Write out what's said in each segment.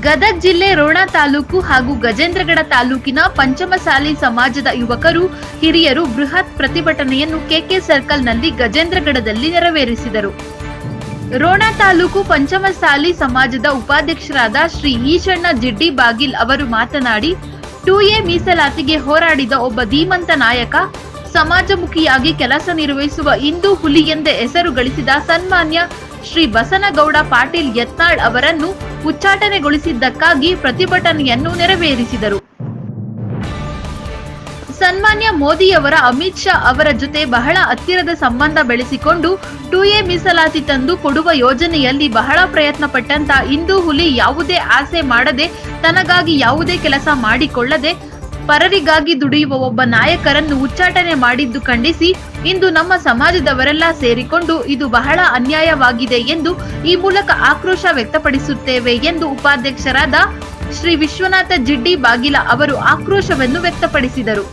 ಗದಗ ಜಿಲ್ಲೆ ರೋಣ ತಾಲೂಕು ಹಾಗೂ ಗಜೇಂದ್ರಗಡ ತಾಲೂಕಿನ ಪಂಚಮಸಾಲಿ ಸಮಾಜದ ಯುವಕರು, ಹಿರಿಯರು ಬೃಹತ್ ಪ್ರತಿಭಟನೆಯನ್ನು ಕೆಕೆ ಸರ್ಕಲ್ನಲ್ಲಿ ಗಜೇಂದ್ರಗಡದಲ್ಲಿ ನೆರವೇರಿಸಿದರು. ರೋಣ ತಾಲೂಕು ಪಂಚಮಸಾಲಿ ಸಮಾಜದ ಉಪಾಧ್ಯಕ್ಷರಾದ ಶ್ರೀ ಈಶಣ್ಣ ಜಿಡ್ಡಿ ಬಾಗಿಲ್ ಅವರು ಮಾತನಾಡಿ ಟೂ ಎ ಮೀಸಲಾತಿಗೆ ಹೋರಾಡಿದ ಒಬ್ಬ ಧೀಮಂತ ನಾಯಕ, ಸಮಾಜಮುಖಿಯಾಗಿ ಕೆಲಸ ನಿರ್ವಹಿಸುವ ಇಂದು ಹುಲಿ ಎಂದೇ ಹೆಸರು ಗಳಿಸಿದ ಸನ್ಮಾನ್ಯ ಶ್ರೀ ಬಸನಗೌಡ ಪಾಟೀಲ್ ಯತ್ನಾಳ್ ಅವರನ್ನು ಉಚ್ಚಾಟನೆಗೊಳಿಸಿದ್ದಕ್ಕಾಗಿ ಪ್ರತಿಭಟನೆಯನ್ನು ನೆರವೇರಿಸಿದರು. ಸನ್ಮಾನ್ಯ ಮೋದಿಯವರ ಅಮಿತ್ ಶಾ ಅವರ ಜೊತೆ ಬಹಳ ಹತ್ತಿರದ ಸಂಬಂಧ ಬೆಳೆಸಿಕೊಂಡು ಟು ಎ ಮೀಸಲಾತಿ ತಂದು ಕೊಡುವ ಯೋಜನೆಯಲ್ಲಿ ಬಹಳ ಪ್ರಯತ್ನ ಪಟ್ಟಂತ ಇಂದು ಹುಲಿ ಯಾವುದೇ ಆಸೆ ಮಾಡದೆ ತನಗಾಗಿ ಯಾವುದೇ ಕೆಲಸ ಮಾಡಿಕೊಳ್ಳದೆ ಪರರಿಗಾಗಿ ದುಡಿಯುವ ಒಬ್ಬ ನಾಯಕರನ್ನು ಉಚ್ಚಾಟನೆ ಮಾಡಿದ್ದು ಖಂಡಿಸಿ ಇಂದು ನಮ್ಮ ಸಮಾಜದವರೆಲ್ಲ ಸೇರಿಕೊಂಡು ಇದು ಬಹಳ ಅನ್ಯಾಯವಾಗಿದೆ ಎಂದು ಈ ಮೂಲಕ ಆಕ್ರೋಶ ವ್ಯಕ್ತಪಡಿಸುತ್ತೇವೆ ಎಂದು ಉಪಾಧ್ಯಕ್ಷರಾದ ಶ್ರೀ ವಿಶ್ವನಾಥ ಜಿಡ್ಡಿ ಬಾಗಿಲ ಅವರು ಆಕ್ರೋಶವನ್ನು ವ್ಯಕ್ತಪಡಿಸಿದರು.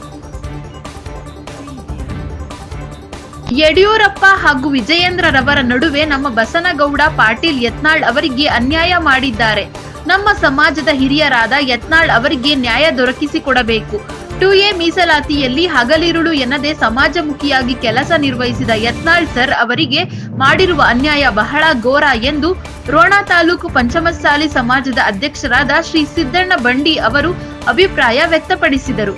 ಯಡಿಯೂರಪ್ಪ ಹಾಗೂ ವಿಜಯೇಂದ್ರರವರ ನಡುವೆ ನಮ್ಮ ಬಸನಗೌಡ ಪಾಟೀಲ್ ಯತ್ನಾಳ್ ಅವರಿಗೆ ಅನ್ಯಾಯ ಮಾಡಿದ್ದಾರೆ. ನಮ್ಮ ಸಮಾಜದ ಹಿರಿಯರಾದ ಯತ್ನಾಳ್ ಅವರಿಗೆ ನ್ಯಾಯ ದೊರಕಿಸಿಕೊಡಬೇಕು. ಟು ಎ ಮೀಸಲಾತಿಯಲ್ಲಿ ಹಗಲಿರುಳು ಎನ್ನದೆ ಸಮಾಜಮುಖಿಯಾಗಿ ಕೆಲಸ ನಿರ್ವಹಿಸಿದ ಯತ್ನಾಳ್ ಸರ್ ಅವರಿಗೆ ಮಾಡಿರುವ ಅನ್ಯಾಯ ಬಹಳ ಘೋರ ಎಂದು ರೋಣ ತಾಲೂಕು ಪಂಚಮಸಾಲಿ ಸಮಾಜದ ಅಧ್ಯಕ್ಷರಾದ ಶ್ರೀ ಸಿದ್ದಣ್ಣ ಬಂಡಿ ಅವರು ಅಭಿಪ್ರಾಯ ವ್ಯಕ್ತಪಡಿಸಿದರು.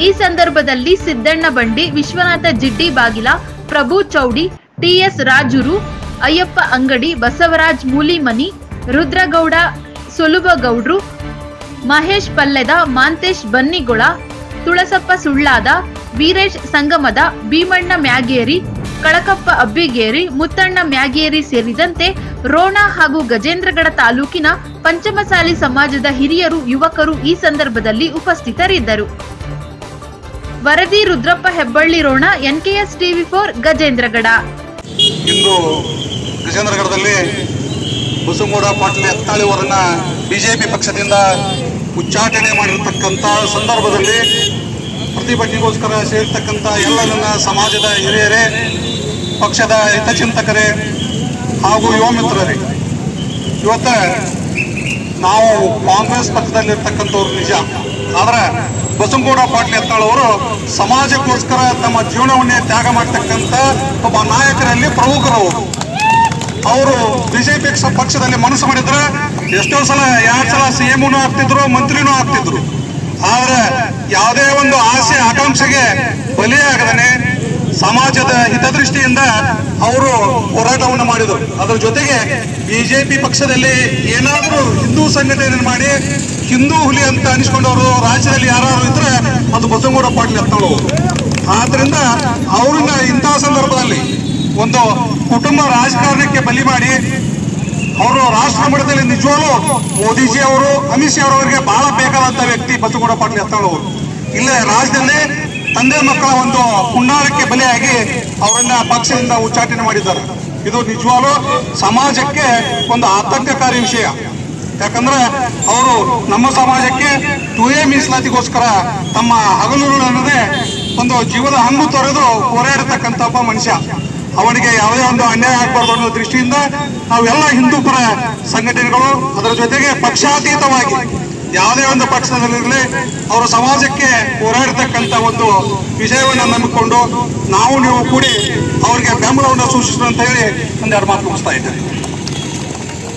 ಈ ಸಂದರ್ಭದಲ್ಲಿ ಸಿದ್ದಣ್ಣ ಬಂಡಿ, ವಿಶ್ವನಾಥ ಜಿಡ್ಡಿ ಬಾಗಿಲ, ಪ್ರಭು ಚೌಡಿ ಟಿಎಸ್ ರಾಜುರು, ಅಯ್ಯಪ್ಪ ಅಂಗಡಿ, ಬಸವರಾಜ್ ಮೂಲಿಮನಿ ರುದ್ರಗೌಡ, ಸೊಲುಬಗೌಡ್ರು, ಮಹೇಶ್ ಪಲ್ಲೆದ, ಮಾಂತೇಶ್ ಬನ್ನಿಗೊಳ, ತುಳಸಪ್ಪ ಸುಳ್ಳಾದ, ವೀರೇಶ್ ಸಂಗಮದ, ಭೀಮಣ್ಣ ಮ್ಯಾಗೇರಿ, ಕಳಕಪ್ಪ ಅಬ್ಬಿಗೇರಿ, ಮುತ್ತಣ್ಣ ಮ್ಯಾಗೇರಿ ಸೇರಿದಂತೆ ರೋಣ ಹಾಗೂ ಗಜೇಂದ್ರಗಡ ತಾಲೂಕಿನ ಪಂಚಮಸಾಲಿ ಸಮಾಜದ ಹಿರಿಯರು, ಯುವಕರು ಈ ಸಂದರ್ಭದಲ್ಲಿ ಉಪಸ್ಥಿತರಿದ್ದರು. ವರದಿ Rudrappa Hebballi Rona NKS TV four Gajendragad. ಇಂದು ಗಜೇಂದ್ರಗಢದಲ್ಲಿ ಬಸವಗೌಡ ಪಾಟೀಲ್ ಎತ್ತಾಳಿ ಅವರನ್ನ ಬಿಜೆಪಿ ಪಕ್ಷದಿಂದ ಉಚ್ಚಾಟನೆ ಮಾಡಿರ್ತಕ್ಕಂಥ ಸಂದರ್ಭದಲ್ಲಿ ಪ್ರತಿಭಟನೆಗೋಸ್ಕರ ಸೇರಿರ್ತಕ್ಕಂಥ ಎಲ್ಲ ನನ್ನ ಸಮಾಜದ ಹಿರಿಯರೇ, ಪಕ್ಷದ ಹಿತಚಿಂತಕರೇ ಹಾಗೂ ಯುವ ಮಿತ್ರರೇ. ಇವತ್ತ ನಾವು ಕಾಂಗ್ರೆಸ್ ಪಕ್ಷದಲ್ಲಿರ್ತಕ್ಕಂಥವ್ರು ನಿಜ. ಆದ್ರೆ ಬಸವಗೌಡ ಪಾಟೀಲ್ ಎತ್ತಾಳವರು ಸಮಾಜಕ್ಕೋಸ್ಕರ ತಮ್ಮ ಜೀವನವನ್ನೇ ತ್ಯಾಗ ಮಾಡ್ತಕ್ಕಂಥ ಒಬ್ಬ ನಾಯಕರಲ್ಲಿ ಪ್ರಮುಖರು ಅವರು ಬಿಜೆಪಿ ಪಕ್ಷದಲ್ಲಿ ಮನಸ್ಸು ಮಾಡಿದ್ರೆ ಎಷ್ಟೋ ಸಲ ಎರಡ್ ಸಲ ಸಿ ಎಮ್ನು ಆಗ್ತಿದ್ರು, ಮಂತ್ರಿನೂ ಆಗ್ತಿದ್ರು. ಆದ್ರೆ ಯಾವುದೇ ಒಂದು ಆಸೆ, ಆಕಾಂಕ್ಷೆಗೆ ಬಲಿಯಾಗದನೆ ಸಮಾಜದ ಹಿತದೃಷ್ಟಿಯಿಂದ ಅವರು ಹೋರಾಟವನ್ನು ಮಾಡಿದರು. ಅದರ ಜೊತೆಗೆ ಬಿಜೆಪಿ ಪಕ್ಷದಲ್ಲಿ ಏನಾದರೂ ಹಿಂದೂ ಸಂಘಟನೆ ಮಾಡಿ ಹಿಂದೂ ಹುಲಿ ಅಂತ ಅನಿಸ್ಕೊಂಡವರು ರಾಜ್ಯದಲ್ಲಿ ಯಾರು ಇದ್ರೆ ಅದು ಬಸವಗೌಡ ಪಾಟೀಲ್ ಎತ್ತಳು ಆದ್ರಿಂದ ಅವರನ್ನ ಇಂತಹ ಸಂದರ್ಭದಲ್ಲಿ ಒಂದು ಕುಟುಂಬ ರಾಜಕಾರಣಕ್ಕೆ ಬಲಿ ಮಾಡಿ ಅವರು ರಾಷ್ಟ್ರ ಮಟ್ಟದಲ್ಲಿ ನಿಜವಾಗ್ಲೂ ಮೋದಿಜಿ ಅವರು, ಅಮಿತ್ ಶಾ ಅವರಿಗೆ ಬಹಳ ಬೇಕಾದಂತ ವ್ಯಕ್ತಿ ಬಸವಗೌಡ ಪಾಟೀಲ್ ಎತ್ತಾಳವರು ಇಲ್ಲೇ ರಾಜ್ಯದಲ್ಲಿ ತಂದೆ ಮಕ್ಕಳ ಒಂದು ಹುನ್ನಾರಕ್ಕೆ ಬಲಿಯಾಗಿ ಅವರನ್ನ ಪಕ್ಷದಿಂದ ಉಚ್ಚಾಟನೆ ಮಾಡಿದ್ದಾರೆ. ಇದು ನಿಜವಾಗ್ಲೂ ಸಮಾಜಕ್ಕೆ ಒಂದು ಆತಂಕಕಾರಿ ವಿಷಯ. ಯಾಕಂದ್ರೆ ಅವರು ನಮ್ಮ ಸಮಾಜಕ್ಕೆ ಟು ಎ ಮೀಸಲಾತಿಗೋಸ್ಕರ ತಮ್ಮ ಹಗಲುಗಳನ್ನೇ ಒಂದು ಜೀವದ ಹಂಗು ತೊರೆದು ಹೋರಾಡತಕ್ಕಂಥ ಒಬ್ಬ ಮನುಷ್ಯ. ಅವನಿಗೆ ಯಾವುದೇ ಒಂದು ಅನ್ಯಾಯ ಆಗಬಾರ್ದು ಅನ್ನೋ ದೃಷ್ಟಿಯಿಂದ ನಾವೆಲ್ಲ ಹಿಂದೂ ಪರ ಸಂಘಟನೆಗಳು, ಅದರ ಜೊತೆಗೆ ಪಕ್ಷಾತೀತವಾಗಿ ಯಾವುದೇ ಒಂದು ಪಕ್ಷದಲ್ಲಿರಲಿ ಅವರು ಸಮಾಜಕ್ಕೆ ಹೋರಾಡತಕ್ಕಂಥ ಒಂದು ವಿಷಯವನ್ನು ನಂಬಿಕೊಂಡು ನಾವು, ನೀವು ಕೂಡಿ ಅವರಿಗೆ ಬೆಂಬಲವನ್ನು ಸೂಚಿಸಿದ್ರು ಅಂತ ಹೇಳಿ ಒಂದೆರಡು ಮಾತು ಮುಗಿಸ್ತಾ ಇದ್ದೇನೆ.